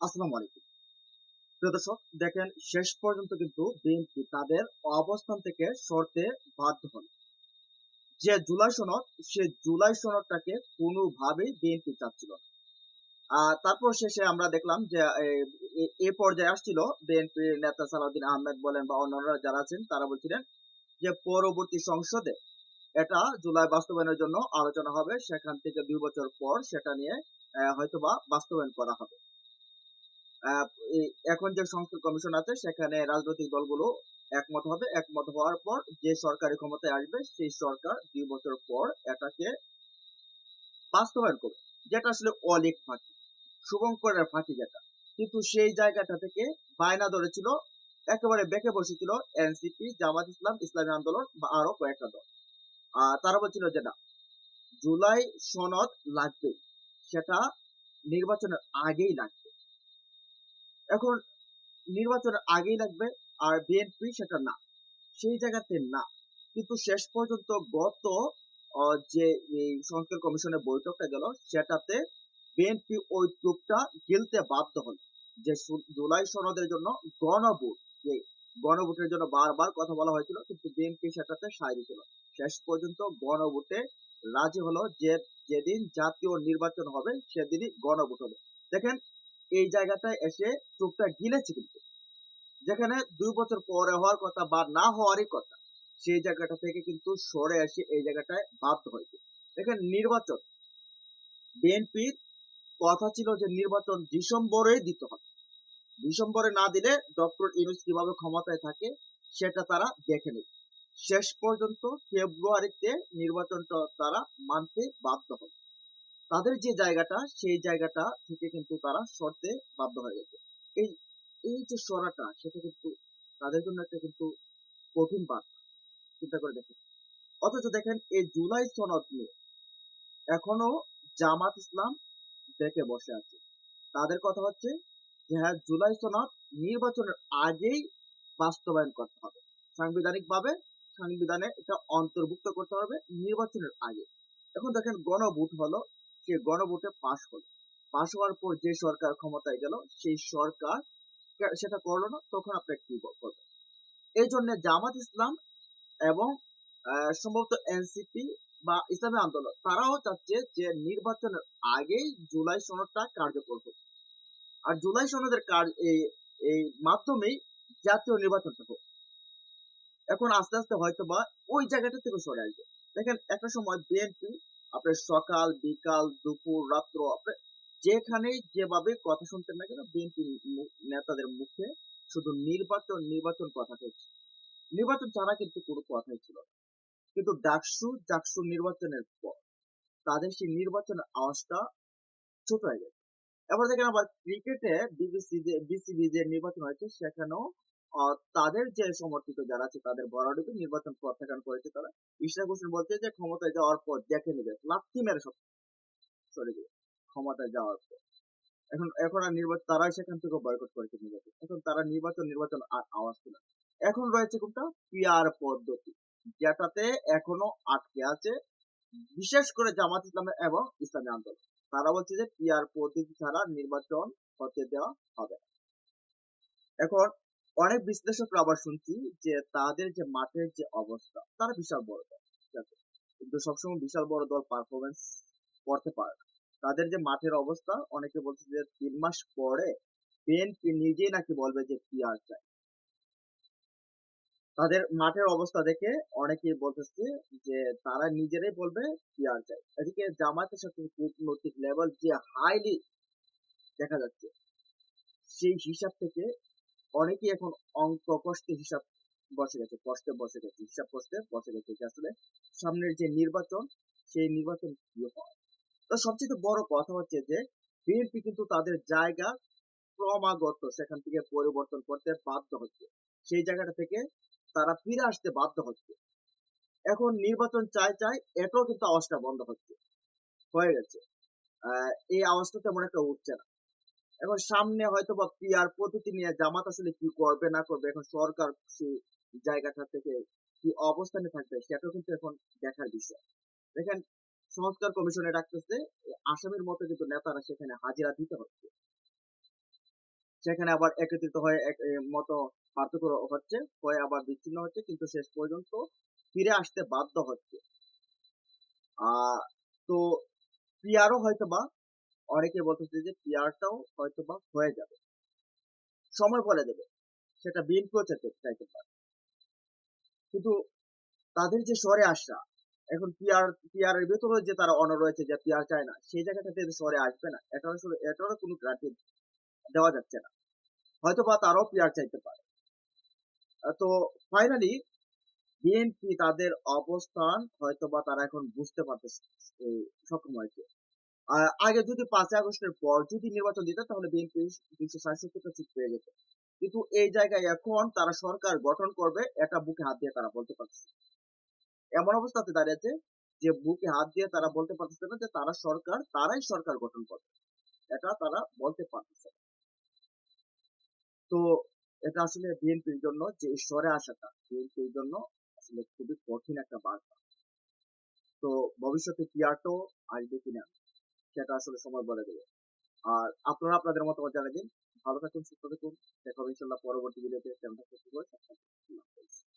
আসসালামু আলাইকুম প্রিয় দর্শক, দেখেন, শেষ পর্যন্ত কিন্তু বিএনপি তাদের অবস্থান থেকে সরতে বাধ্য হল। যে জুলাই সনদ, সে জুলাই সনদটাকে কোনোভাবেই বিএনপি চাচ্ছিল না। তারপর শেষে আমরা দেখলাম যে, এ- পর্যায়ে আসছিল বিএনপির নেতা সালাউদ্দিন আহমেদ বলেন বা অন্যান্যরা যারা আছেন, তারা বলছিলেন যে, পরবর্তী সংসদে এটা জুলাই বাস্তবায়নের জন্য আলোচনা হবে। সেখান থেকে দুই বছর পর সেটা নিয়ে হয়তোবা বাস্তবায়ন করা হবে। এখন যে সংস্কার কমিশন আছে সেখানে রাজনৈতিক দলগুলো একমত হবে। একমত হওয়ার পর যে সরকারি ক্ষমতায় আসবে সেই সরকার দুই বছর পর এটাকে বাস্তবায়ন করবে। যেটা আসলে অলিক ফাঁকি শুভঙ্করের ফাঁকি যেটা। কিন্তু সেই জায়গাটা থেকে বায়না ধরেছিল একেবারে বেঁকে বসেছিল এনসিপি জামাত ইসলাম ইসলামী আন্দোলন বা আরও কয়েকটা দল। আহ, তারা বলছিল যে না জুলাই সনদ লাগবে সেটা নির্বাচনের আগেই লাগবে। এখন নির্বাচনের আগেই লাগবে আর বিএনপি সেটা না, সেই জায়গাতে না। কিন্তু শেষ পর্যন্ত গত যে এই সংস্কার কমিশনের বৈঠকটা গেল, সেটাতে বিএনপি ওই টুকটা গিলতে বাধ্য হলো যে জুলাই সনদের জন্য গণভোট, যে গণভোটের জন্য বারবার কথা বলা হয়েছিল, কিন্তু বিএনপি সেটাতে সায় দিছিল শেষ পর্যন্ত গণভোটে রাজি হলো যে, যেদিন জাতীয় নির্বাচন হবে, সেদিনই গণভোট হবে। দেখেন এই জায়গাটায় এসে টুকটা গিলেছে কিন্তু। যেখানে দুই বছর পরে হওয়ার কথা বা না হওয়ারই কথা, সেই জায়গাটা থেকে কিন্তু সরে এসে এই জায়গাটায় বাধ্য হয়েছে। দেখেন, নির্বাচন। বিএনপির কথা ছিল যে নির্বাচন ডিসেম্বরে দিতে হবে। ডিসেম্বরে না দিলে ডক্টর ইউনুস কীভাবে ক্ষমতায় থাকে, সেটা তারা দেখে নেবে। শেষ পর্যন্ত ফেব্রুয়ারিতে নির্বাচনটা তারা মানতে বাধ্য হবে। তাদের যে জায়গাটা, সেই জায়গাটা থেকে কিন্তু তারা সরতে বাধ্য হয়ে গেছে। এই এই যে সরাটা, সেটা কিন্তু তাদের জন্য একটা কিন্তু কঠিন বার্তা। চিন্তা করে দেখেন। অথচ দেখেন, এই জুলাই সনদ নিয়ে এখনও জামাত ইসলাম দেখে বসে আছে। তাদের কথা হচ্ছে যে হ্যাঁ জুলাই সনদ নির্বাচনের আগেই বাস্তবায়ন করতে হবে। সাংবিধানিক ভাবে সংবিধানে এটা অন্তর্ভুক্ত করতে হবে নির্বাচনের আগে। এখন দেখেন, গণভোট হলো সে গণভোটে পাশ হলো। পাশ হওয়ার পর যে সরকার ক্ষমতায় গেল, সেই সরকার সেটা করল না, তখন আপনি কি করবেন এই জন্য জামাত ইসলাম এবং সম্ভবত এনসিপি বা ইসলামী আন্দোলন, তারাও চাচ্ছে যে নির্বাচনের আগেই জুলাই সনদটা কার্যকর হোক। আর জুলাই সনদের কাজ এই এই মাধ্যমেই জাতীয় নির্বাচনটা হোক। এখন আস্তে আস্তে হয়তো বা ওই জায়গাটা থেকে সরে আসবে। দেখেন, একটা সময় বিএনপি আপনার সকাল, বিকাল, দুপুর, রাত্র, আপনার যেখানেই যেভাবে কথা শুনতেন না কেন, বিএনপি নেতাদের মুখে শুধু নির্বাচন নির্বাচন কথা হচ্ছে নির্বাচন ছাড়া কিন্তু কোনো কথাই ছিল কিন্তু ডাকসু ডাকসু নির্বাচনের পর তাদের সেই নির্বাচনের আওয়াজটা ছোট হয়ে গেছে। এবার দেখেন আবার ক্রিকেটে বিবিসি যে, বিসিবি যে নির্বাচন হয়েছে, সেখানেও তাদের যে সমর্থিত যারা আছে, তাদের বরাবরই নির্বাচন প্রত্যাখ্যান করেছে তারা। ইশরাক হোসেন বলছে যে, ক্ষমতায় যাওয়ার পর দেখে নেবে। লাথি মেরে সব সরে যাবে ক্ষমতায় যাওয়ার পর। এখন এখন আর নির্বাচন তারাই সেখান থেকে বয়কট করেছে নির্বাচন। এখন তারা নির্বাচন নির্বাচন আর আওয়াজ তোলে এখন রয়েছে কোনটা? পিআর পদ্ধতি, যেটাতে এখনও আটকে আছে বিশেষ করে জামাত ইসলাম এবং ইসলামী আন্দোলন। তারা বলছে যে পিআর পদ্ধতি ছাড়া নির্বাচন হতে দেওয়া হবে। এখন অনেক বিশ্লেষকরা আবার শুনছি যে তাদের যে মাঠের যে অবস্থা, তারা বিশাল বড় দল, ঠিক আছে? কিন্তু সবসময় বিশাল বড় দল পারফরমেন্স করতে পারে না। তাদের যে মাঠের অবস্থা, অনেকে বলছে যে তিন মাস পরে বিএনপি নিজেই নাকি বলবে যে পিআর চাই। তাদের মাঠের অবস্থা দেখে অনেকেই বলতেছে যে তারা নিজেরাই বলবে পিআর চাই। এদিকে জামাতের সাথে কূটনৈতিক লেভেল যে হাইলি দেখা যাচ্ছে, সেই হিসাব থেকে অনেকেই এখন অঙ্ক কষ্টে হিসাব বসে গেছে, কষ্টে বসে গেছে, হিসাব কষ্টে বসে গেছে যে আসলে সামনের যে নির্বাচন, সেই নির্বাচন কি হয়? তো সবচেয়ে বড় কথা হচ্ছে যে বিএনপি কিন্তু তাদের জায়গা ক্রমাগত সেখান থেকে পরিবর্তন করতে বাধ্য হচ্ছে। সেই জায়গাটা থেকে তারা ফিরে আসতে বাধ্য হচ্ছে। এখন নির্বাচন চাই চাই এটাও কিন্তু আওয়াজটা বন্ধ হচ্ছে, হয়ে গেছে। এই আওয়াজটা তেমন একটা উঠছে না। এখন সামনে হয়তো বা পিআর পদ্ধতি নিয়ে জামাত আসলে কি করবে না করবে এখন সরকার সেই জায়গাটা থেকে কি অবস্থানে থাকবে সেটাও কিন্তু এখন দেখার বিষয় দেখেন সংস্কার কমিশনে ডাকতেছে আসামির মতো কিন্তু নেতারা সেখানে হাজিরা দিতে হচ্ছে সেখানে আবার একত্রিত হয়ে এক মতো পার্থক্য হচ্ছে, হয়ে আবার বিচ্ছিন্ন হচ্ছে কিন্তু শেষ পর্যন্ত ফিরে আসতে বাধ্য হচ্ছে। আ তো পিয়ারও হয়তোবা অনেকে বলতেছে যে পিয়ারটাও হয়তোবা হয়ে যাবে। সময় বলে দেবে। সেটা বিএনপিও চাইতে চাইতে পারে। কিন্তু তাদের যে সরে আসা, এখন পিয়ার পিয়ারের ভেতরেও যে তারা অনড় রয়েছে যে পিয়ার চায় না, সেই জায়গা থেকে যে সরে আসবে না, এটা আসলে এটারও কোনো গ্যারান্টি দেওয়া যাচ্ছে না। হয়তোবা তারাও পিয়ার চাইতে পারে। তো ফাইনালি বিএনপি তাদের অবস্থান হয়তো বা তারা এখন বুঝতে পারতেছে সক্ষম হয়েছে। আগে যদি ৫ই আগস্টের পর যদি নির্বাচন দিত তাহলে বিএনপি ২৬৭ টা সিট পেয়ে যেত। কিন্তু এই জায়গায় এখন তারা সরকার গঠন করবে এটা বুকে হাত দিয়ে তারা বলতে পারতেছে। এমন অবস্থাতে দাঁড়িয়েছে যে বুকে হাত দিয়ে তারা বলতে পারতেছে না যে তারা সরকার, তারাই সরকার গঠন করবে। এটা তারা বলতে পারতেছে। তো এটা আসলে বিএনপির জন্য যে সরে আসাটা, বিএনপির জন্য আসলে খুবই কঠিন একটা বার্তা। তো ভবিষ্যতে পিয়ারটাও আসবে কিনা সেটা আসলে সময় বলে দেবে। আর আপনারা আপনাদের মতামত জানিয়ে দিন। ভালো থাকুন, সুস্থ থাকুন। দেখা হবে ইনশাল্লাহ পরবর্তী ভিডিওতে। চ্যানেলটা সাবস্ক্রাইব